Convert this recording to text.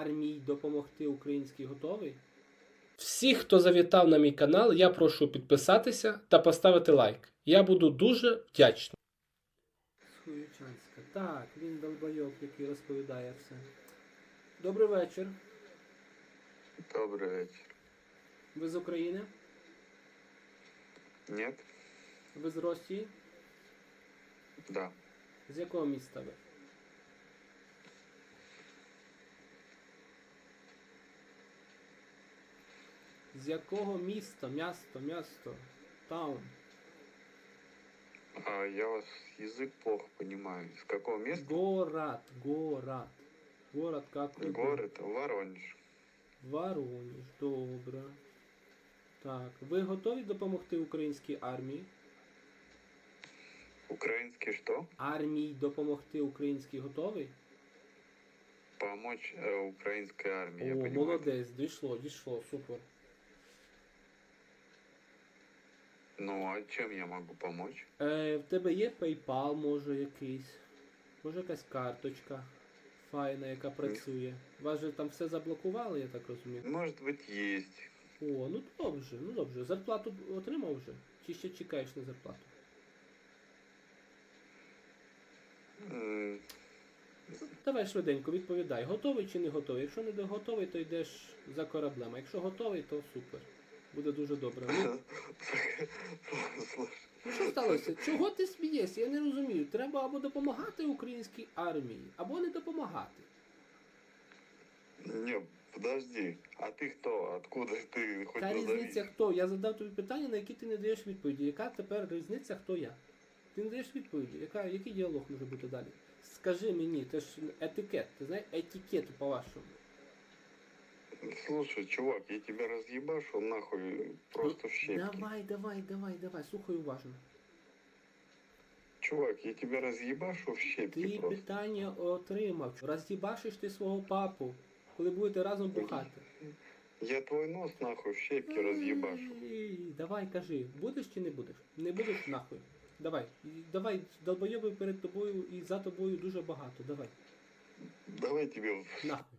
армії допомогти українській готовий? Всіх, хто завітав на мій канал, я прошу підписатися та поставити лайк. Я буду дуже вдячний. Хуючанська. Так, він долбойок, який розповідає все. Добрий вечір. Добрый вечер. Ви з України? Нет? Ви з Росії? Да. З якого міста ви? З якого міста? Місто, місто, таун. А я вас язык плохо понимаю. С какого места? Город, город. Город какой? Город Воронеж. Воронеж, добре. Так, ви готові допомогти українській армії? Украинский что? Армії допомогти українській готовий? Помочь э, украинской армии. я О, понимаю. молодець, дійшло, дійшло, супер. Ну, а чем я могу помочь? Е, в тебе є PayPal, може якийсь? Може якась карточка файна, яка працює. Вас же там все заблокували, я так розумію. Может быть, есть. О, ну добре, ну добре. Зарплату отримав вже? Чи ще чекаєш на зарплату? М, Давай швиденько відповідай, готовий чи не готовий. Якщо не готовий, то йдеш за кораблем. А якщо готовий, то супер. Буде дуже добре. Ну, ну що сталося? Чого ти смієшся? Я не розумію. Треба або допомагати українській армії, або не допомагати. Не, подожди. А ты кто? Откуда хоть Яка назови? різниця хто? Я задав тобі питання, на які ти не даєш відповіді. Яка тепер різниця, хто я? Ти не даєш відповіді. Яка, який діалог може бути далі? Скажи мені, це ж етикет, ти знаєш етикет по-вашому. Слушай, чувак, я тебя разъебашу нахуй просто в щепки. Давай, давай, давай, давай, слухай уважно. Чувак, я тебя разъебашу в щепки Ти просто. питання отримав. Роз'їбашиш ти свого папу, коли будете разом бухати. Я твой нос нахуй в щепки разъебашу. Ей, Давай, кажи, будеш чи не будеш? Не будеш нахуй. Давай, І давай, долбойоби перед тобою і за тобою дуже багато. Давай, Давай тебе в нахуй.